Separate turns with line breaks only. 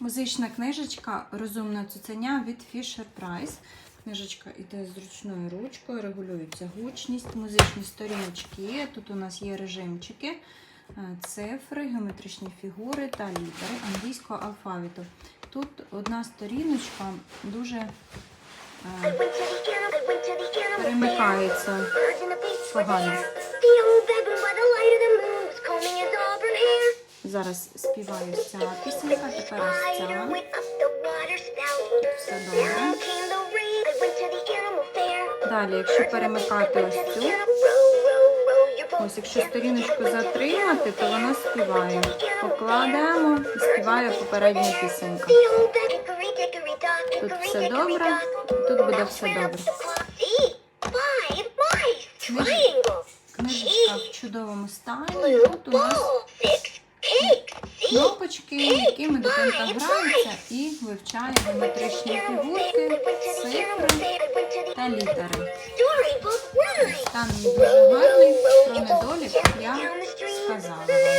Музична книжечка Розумне цуценя від Fisher Price. Книжечка іде з ручною ручкою, регулюється гучність, музичні сторіночки. Тут у нас є режимчики, е, цифри, геометричні фігури та літери англійського алфавіту. Тут одна сторіночка дуже е, перемикається погано. Зараз співаю ця пісенька, тепер ось ця. Все добре. Далі, якщо перемикати ось цю, ось якщо сторіночку затримати, то вона співає. Покладемо і співає попередня пісенька.
Тут все добре,
тут буде все добре. Книжечка. В чудовому стані. Тут у нас іграшки, якими дитинка грається і вивчає геометричні фігурки, цифри та літери. Там дуже гарний, про недолік я сказала.